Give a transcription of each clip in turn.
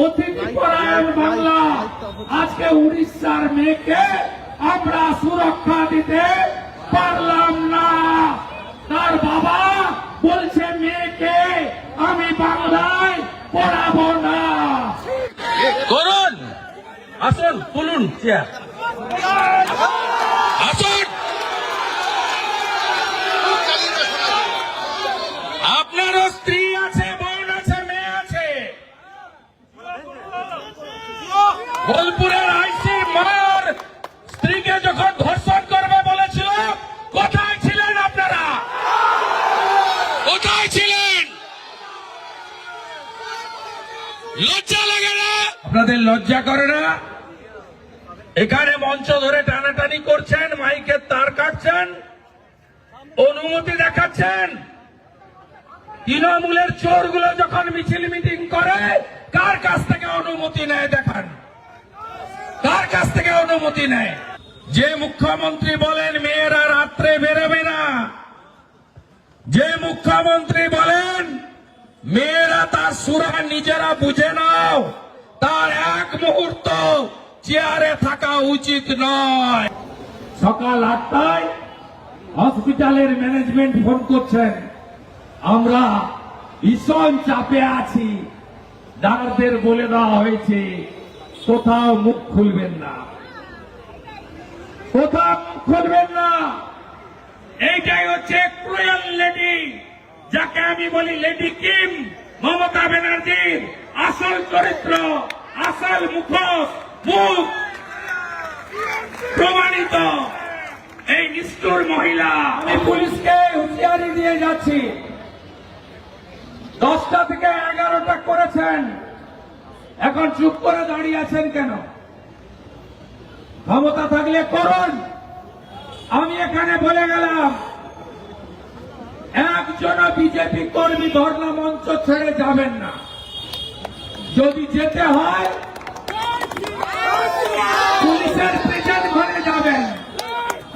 অতিথি পরায়ণ বাংলা, আজকে উড়িষ্যার মেয়েকে আমরা সুরক্ষা দিতে পারলাম না। তার বাবা বলছে, মেয়েকে আমি বাংলায় পড়াবো না। করুন, আসুন চেয়ার আসুন আপনারও স্ত্রী আছে বোন আছে মেয়ে আছে বোলপুরের আইসি মার স্ত্রীকে যখন ধর্ষণ করবে বলেছিল কোথায় ছিলেন আপনারা কোথায় ছিলেন লজ্জা লাগে না? আপনাদের লজ্জা করে না? এখানে মঞ্চ ধরে টানাটানি করছেন মাইকের তার কাটছেন, অনুমতি দেখাচ্ছেন। তৃণমূলের চোরগুলো যখন মিছিল মিটিং করে, কার কাছ থেকে অনুমতি নেয় দেখান? কার কাছ থেকে অনুমতি নেয়? যে মুখ্যমন্ত্রী বলেন, মেয়েরা রাত্রে মুখ্যমন্ত্রী বলেন, মেয়েরা তার সুরা নিজেরা বুঝে নাও। তার এক মুহূর্ত চেয়ারে থাকা উচিত নয়। সকাল আটটায় হসপিটালের ম্যানেজমেন্ট ফোন করছেন। আমরা ভীষণ চাপে আছি। ডাক্তারদের বলে দেওয়া হয়েছে, কোথাও মুখ খুলবেন না। কোথাও মুখ খুলবেন না। এইটাই হচ্ছে ক্রুয়েল লেডি যাকে আমি বলি লেডি কিম, মমতা ব্যানার্জির আসল চরিত্র, আসল মুখোশ, মুখ প্রমাণিত। এই নিষ্ঠুর মহিলা। আমি পুলিশকে হুঁশিয়ারি দিয়ে যাচ্ছি। দশটা থেকে এগারোটা করেছেন। এখন চুপ করে দাঁড়িয়ে আছেন কেন? ক্ষমতা থাকলে করুন। আমি এখানে বলে গেলাম একজন বিজেপি কর্মী ধর্ণা মঞ্চ ছেড়ে যাবেন না। যদি যেতে হয়, পুলিশের প্রিজন ঘরে যাবেন।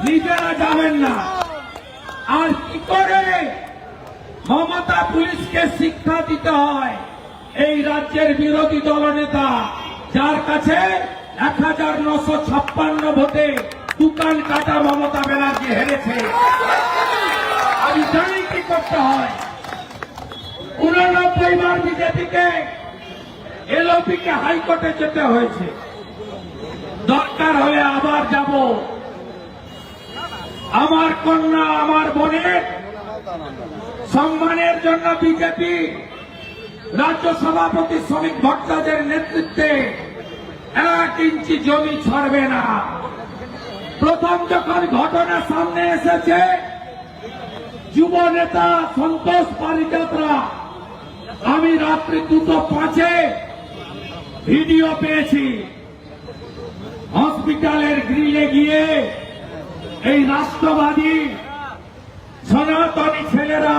নিজেরা যাবেন না। আর কি করে মমতা পুলিশকে শিক্ষা দিতে হয়। এই রাজ্যের বিরোধী দলনেতা, যার কাছে এক হাজার নশো ছাপ্পান্ন ভোটে দোকান কাটা মমতা ব্যানার্জি হেরেছে। আমি জানি করতে হয়। উননব্বই বার বিজেপিকে এলওপিকে হাইকোর্টে যেতে হয়েছে। দরকার হলে আবার যাব। আমার কন্যা, আমার বোনের সম্মানের জন্য বিজেপি রাজ্য সভাপতি শ্রমিক ভট্টাচার্যের নেতৃত্বে এক ইঞ্চি জমি ছাড়বে না। প্রথম যখন ঘটনা সামনে এসেছে যুব নেতা সন্তোষ পারিজাতরা, আমি রাত্রি দুটো পাঁচে ভিডিও পেয়েছি। হসপিটালের গ্রিলে গিয়ে এই রাষ্ট্রবাদী সনাতনী ছেলেরা,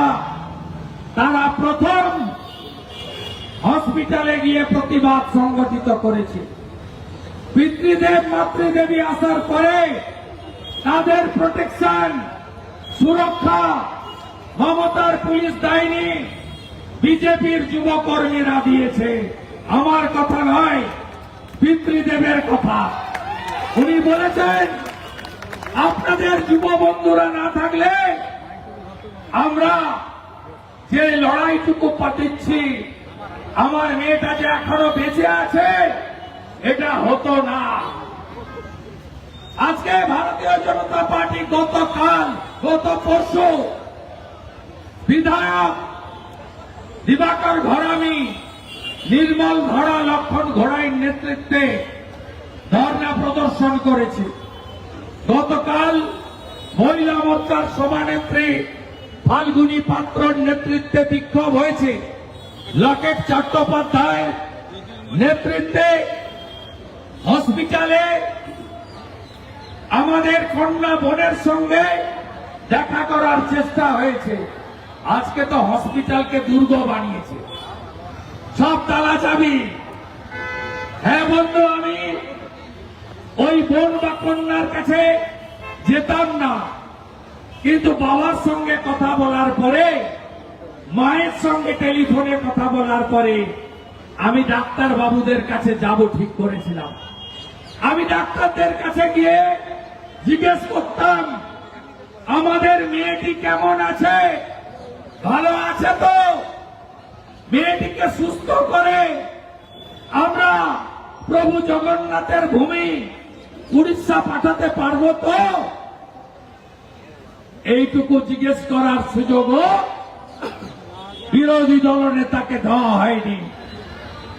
তারা প্রথম হসপিটালে গিয়ে প্রতিবাদ সংগঠিত করেছে। পিতৃদেব, মাতৃদেবী আসার পরে তাদের প্রোটেকশন সুরক্ষা মমতার পুলিশ দেয়নি বিজেপির যুবকর্মীরা দিয়েছে। আমার কথা নয়, পিতৃদেবের কথা। উনি বলেছেন, আপনাদের যুব বন্ধুরা না থাকলে আমরা যে লড়াইটুকু পাঠিয়েছি আমার মেয়েটা যে এখনও বেঁচে আছে, এটা হতো না। আজকে ভারতীয় জনতা পার্টি গতকাল, গত পরশু বিধায়ক দিবাকর ঘরামি, নির্মল ঘোড়া লক্ষণ ঘোড়াইয়ের নেতৃত্বে ধর্ণা প্রদর্শন করেছে। গতকাল মহিলা মোর্চার সভানেত্রী ফাল্গুনী পাত্রর নেতৃত্বে বিক্ষোভ হয়েছে। লকেট চট্টোপাধ্যায় নেতৃত্বে হসপিটালে আমাদের কন্যা বোনের সঙ্গে দেখা করার চেষ্টা হয়েছে। আজকে তো হসপিটালকে দুর্গ বানিয়েছে। সব তালা চাবি। হ্যাঁ বন্ধু, আমি ওই বোন বা কন্যার কাছে যেতাম না। কিন্তু বাবার সঙ্গে কথা বলার পরে, মায়ের সঙ্গে টেলিফোনে কথা বলার পরে, আমি ডাক্তার বাবুদের কাছে যাব ঠিক করেছিলাম। আমি ডাক্তারদের কাছে গিয়ে জিজ্ঞেস করতাম, আমাদের মেয়েটি কেমন আছে? ভালো আছে তো? মেয়েটিকে সুস্থ করে আমরা প্রভু জগন্নাথের ভূমি উড়িষ্যা পাঠাতে পারব তো? এইটুকু জিজ্ঞেস করার সুযোগও বিরোধী দল নেতাকে দেওয়া হয়নি।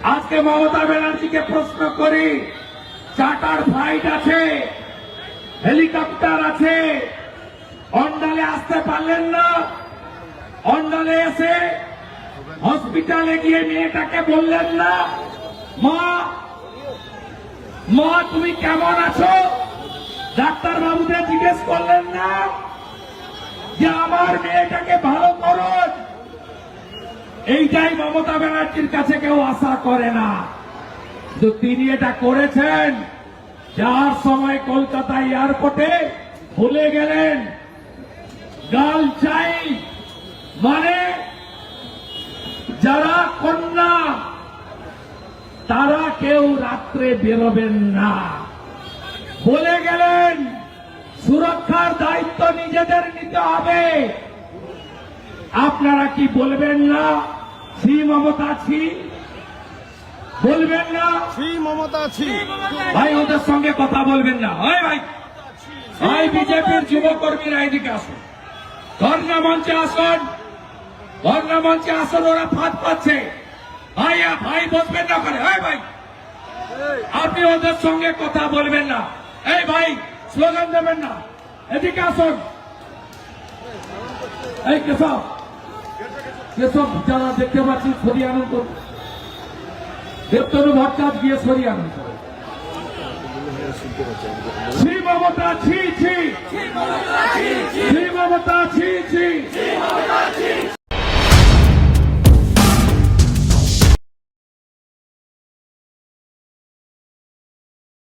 আজকে মমতা ব্যানার্জিকে প্রশ্ন করি, চার্টার ফ্লাইট আছে, হেলিকপ্টার আছে, অন্ডালে আসতে পারলেন না? অন্ডালে এসে হসপিটালে গিয়ে মেয়েটাকে বললেন, না, মা মা, তুমি কেমন আছো? ডাক্তার বাবুদের জিজ্ঞেস করলেন, না, যে আমার মেয়েটাকে ভালো করুন এইটাই মমতা ব্যানার্জির কাছে কেউ আশা করে না। তো তিনি এটা করেছেন। যার সময় কলকাতা এয়ারপোর্টে ভুলে গেলেন। গাল চাই। যারা কন্যা তারা কেউ রাত্রে বেরোবেন না। বলে গেলেন সুরক্ষার দায়িত্ব নিজেদের নিতে হবে। আপনারা কি বলবেন না? শ্রী মমতা ছি বলবেন না? ছি মমতা ছি ভাই ওদের সঙ্গে কথা বলবেন না। হয় ভাই ভাই বিজেপির যুবকর্মীরা এদিকে আসুন। ধর্ণা মঞ্চে আসুন। ধর্ণা মঞ্চে আসুন ওরা ফাঁদ পাচ্ছে। ভাই আ, ভাই বসবেন না করে হয় ভাই আপনি ওদের সঙ্গে কথা বলবেন না। এই ভাই স্লোগান দেবেন না। এদিকে আসুন। এই কেশব কেশব যারা দেখতে পাচ্ছি সরিয়ে আনন্দ দেবতনু ভট্টাচ গিয়ে সরিয়ে আনন্দ করুন শ্রী মমতা ছি ছি। শ্রী মমতা ছি ছি।